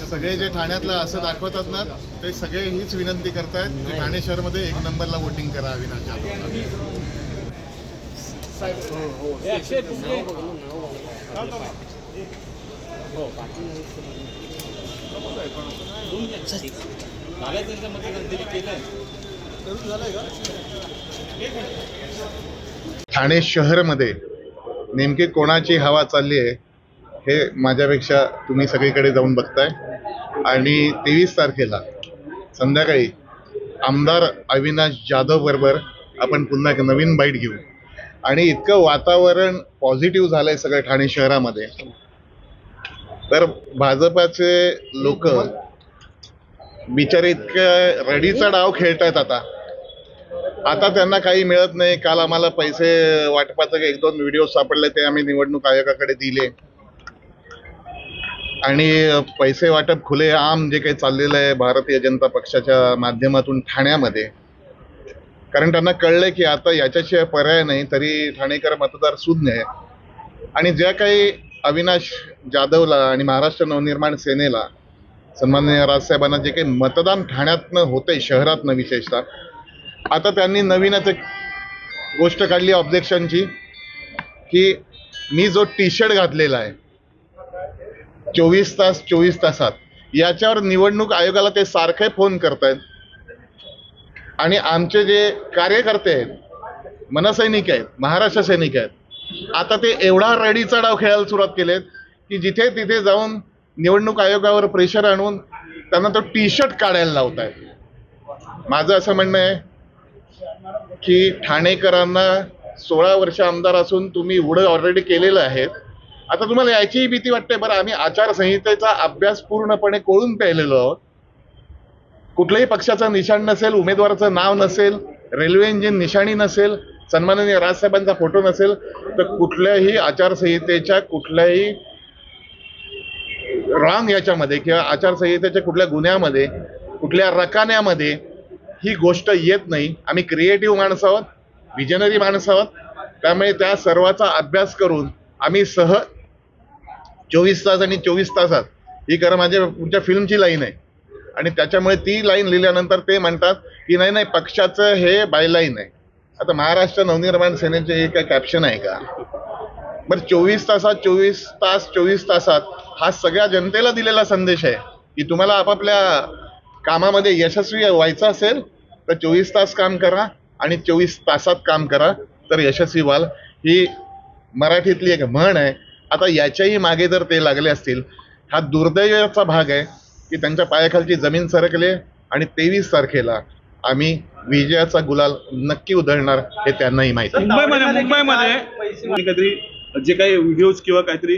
सगळे जे ठाण्यातलं असं दाखवतात ना ते सगळे हीच विनंती करतायत की ठाणे शहरमध्ये एक नंबरला वोटिंग करा विनाच्या ठाणे शहरमध्ये नेमकी कोणाची हवा चालली आहे हे माझ्यापेक्षा तुम्ही सगळीकडे जाऊन बघताय. आणि तेवीस तारखेला संध्याकाळी आमदार अविनाश जाधव बरोबर आपण पुन्हा एक नवीन बाईट घेऊ. आणि इतकं वातावरण पॉझिटिव्ह झालंय सगळं ठाणे शहरामध्ये. तर भाजपाचे लोक बिचारे इतकं रडीचा डाव खेळतायत आता. आता त्यांना काही मिळत नाही. काल आम्हाला पैसे वाटपाचं एक दोन व्हिडिओ सापडले ते आम्ही निवडणूक आयोगाकडे दिले. आणि पैसे वाटप खुले आम जे काही चाललेलं आहे भारतीय जनता पक्षाच्या माध्यमातून ठाण्यामध्ये. कारण त्यांना कळलंय की आता याच्याशिवाय पर्याय नाही तरी ठाणेकर मतदार सुज्ञ आहे. आणि ज्या काही अविनाश जाधवला आणि महाराष्ट्र नवनिर्माण सेनेला सन्माननीय राजसाहेबांना जे काही मतदान ठाण्यातनं होतंय शहरातनं विशेषतः आता त्यांनी नवीनच एक गोष्ट काढली ऑब्जेक्शनची की मी जो टी शर्ट घातलेला आहे चोवीस तास चोवीस तासात याच्यावर निवडणूक आयोगाला ते सारखे फोन करतायत. आणि आमचे जे कार्यकर्ते आहेत मनसैनिक आहेत महाराष्ट्र सैनिक आहेत आता ते एवढा रडीचा डाव खेळायला सुरुवात केलेत की जिथे तिथे जाऊन निवडणूक आयोगावर प्रेशर आणून त्यांना तो टी शर्ट काढायला लावत आहेत माझं असं म्हणणं आहे की ठाणेकरांना सोळा वर्ष आमदार असून तुम्ही एवढं ऑलरेडी केलेलं आहे आता तुम्हाला याचीही भीती वाटते बरं आम्ही आचारसंहितेचा अभ्यास पूर्णपणे कळून पाहिलेलो आहोत. कुठल्याही पक्षाचा निशाण नसेल उमेदवाराचं नाव नसेल रेल्वे इंजिन निशाणी नसेल सन्माननीय राजसाहेबांचा फोटो नसेल तर कुठल्याही आचारसंहितेच्या कुठल्याही रॉंग याच्यामध्ये किंवा आचारसंहितेच्या कुठल्या गुन्ह्यामध्ये कुठल्या रकान्यामध्ये ही गोष्ट येत नाही. आम्ही क्रिएटिव्ह माणसं आहोत विजनरी माणसं आहोत. त्यामुळे त्या सर्वाचा अभ्यास करून आम्ही सह चोवीस तास आणि चोवीस तासात ही खरं माझ्या तुमच्या फिल्मची लाईन आहे. आणि त्याच्यामुळे ती लाईन लिहिल्यानंतर ते म्हणतात की नाही नाही पक्षाचं हे बायलाईन आहे. आता महाराष्ट्र नवनिर्माण सेनेचे हे काय कॅप्शन आहे का? बरं चोवीस तासात चोवीस तास चोवीस तासात हा सगळ्या जनतेला दिलेला संदेश आहे की तुम्हाला आपापल्या कामामध्ये यशस्वी व्हायचं असेल तर चोवीस तास काम करा आणि चोवीस तासात काम करा तर यशस्वी व्हाल ही मराठीतली एक म्हण आहे आता याच्याही मागे जर ते लागले असतील हा दुर्दैवाचा भाग आहे की त्यांच्या पायाखालची जमीन सरकले आणि तेवीस तारखेला आम्ही विजयाचा गुलाल नक्की उधळणार हे त्यांनाही माहिती आहे. मुंबईमध्ये मुंबईमध्ये काहीतरी जे काही व्हिडिओज किंवा काहीतरी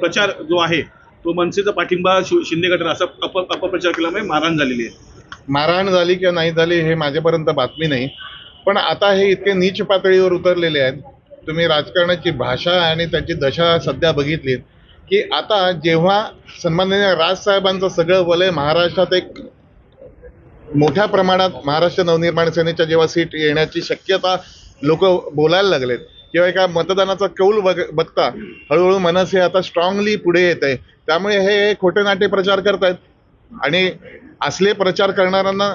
प्रचार जो आहे तो मनसेचा पाठिंबा शिंदे गटाला असा अप अपप्रचार केल्यामुळे म्हणजे मारहाण झालेली आहे. मारहाण झाली किंवा नाही झाली हे माझ्यापर्यंत बातमी नाही. पण आता हे इतके नीच पातळीवर उतरलेले आहेत. तुम्ही राजकारणाची भाषा आणि त्याची दशा सध्या बघितली की आता जेव्हा सन्माननीय राजसाहेबांचं सगळं वलय महाराष्ट्रात एक मोठ्या प्रमाणात महाराष्ट्र नवनिर्माण सेनेच्या जेव्हा सीट येण्याची शक्यता लोक बोलायला लागलेत किंवा एका मतदानाचा कौल बघ बघता हळूहळू मनसे आता स्ट्रॉंगली पुढे येत आहे. त्यामुळे हे खोटे नाटे प्रचार करतायत. आणि असले प्रचार करणाऱ्यांना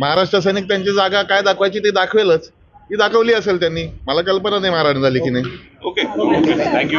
महाराष्ट्र सैनिक त्यांची जागा काय दाखवायची ती दाखवेलच. ती दाखवली असेल त्यांनी. मला कल्पना नाही महाराज झाली की नाही. Okay thank you